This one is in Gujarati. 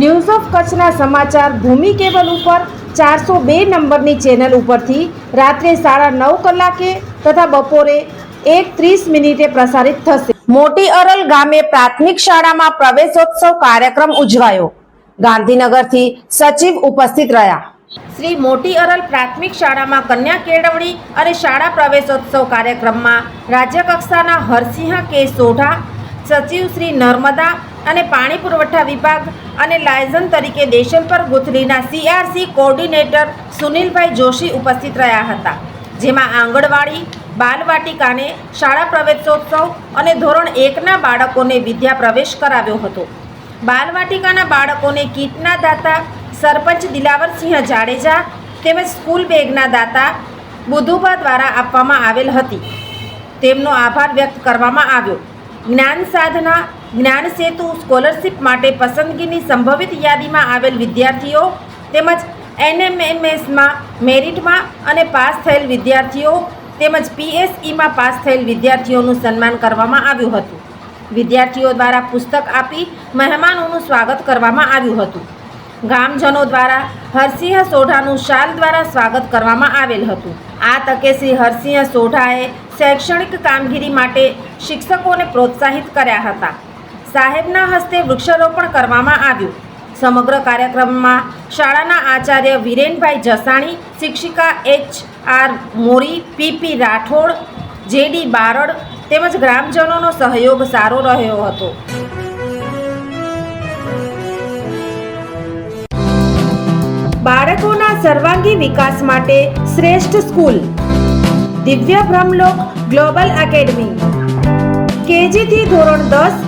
News of કચ્છના સમાચાર ભૂમિ કેબલ ઉપર ચારસો બે નંબરની ચેનલ ઉપરથી રાત્રે સાડા નવ કલાકે તથા બપોરે એક ત્રીસ મિનિટે પ્રસારિત થશે. મોટી અરલ ગામે પ્રાથમિક શાળામાં પ્રવેશોત્સવ કાર્યક્રમ ઉજવાયો. ગાંધીનગરથી સચિવ ઉપસ્થિત રહ્યા. શ્રી મોટી અરલ પ્રાથમિક શાળામાં કન્યા કેળવણી અને શાળા પ્રવેશોત્સવ કાર્યક્રમમાં રાજ્યકક્ષાના હરસિંહ કે સોઢા, સચિવ શ્રી નર્મદા અને પાણી પુરવઠા વિભાગ અને લાયઝન તરીકે દેશલપર ગુથલીના સીઆરસી કોઓર્ડિનેટર સુનિલભાઈ જોશી ઉપસ્થિત રહ્યા હતા, જેમાં આંગણવાડી, બાલવાટિકાને, શાળા પ્રવેશોત્સવ અને ધોરણ એકના બાળકોને વિદ્યા પ્રવેશ કરાવ્યો હતો. બાલવાટિકાના બાળકોને કીટના દાતા સરપંચ દિલાવરસિંહ જાડેજા તેમજ સ્કૂલ બેગના દાતા બુધુબા દ્વારા આપવામાં આવેલ હતી. તેમનો આભાર વ્યક્ત કરવામાં આવ્યો. જ્ઞાન સાધના જ્ઞાન સેતુ સ્કોલરશિપ માટે પસંદગીની સંભવિત યાદીમાં આવેલ વિદ્યાર્થીઓ તેમજ એનએમએમએસમાં મેરિટમાં અને પાસ થયેલ વિદ્યાર્થીઓ તેમજ પીએસઈમાં પાસ થયેલ વિદ્યાર્થીઓનું સન્માન કરવામાં આવ્યું હતું. વિદ્યાર્થીઓ દ્વારા પુસ્તક આપી મહેમાનોનું સ્વાગત કરવામાં આવ્યું હતું. ગામજનો દ્વારા હરસિંહ સોઢાનું શાલ દ્વારા સ્વાગત કરવામાં આવેલ હતું. આ તકે શ્રી હરસિંહ સોઢાએ શૈક્ષણિક કામગીરી માટે શિક્ષકોને પ્રોત્સાહિત કર્યા હતા. સાહેબના હસ્તે વૃક્ષારોપણ કરવામાં આવ્યું. સમગ્ર કાર્યક્રમમાં શાળાના આચાર્ય વિરેનભાઈ જસાણી, શિક્ષિકા H R Mori P P Rathod J D Barad તેમજ ગ્રામજનોનો સહયોગ સારો રહ્યો હતો. બાળકોના સર્વાંગી વિકાસ માટે શ્રેષ્ઠ સ્કૂલ. દિવ્ય બ્રહ્મલોક ગ્લોબલ એકેડમી. કેજીથી ધોરણ દસ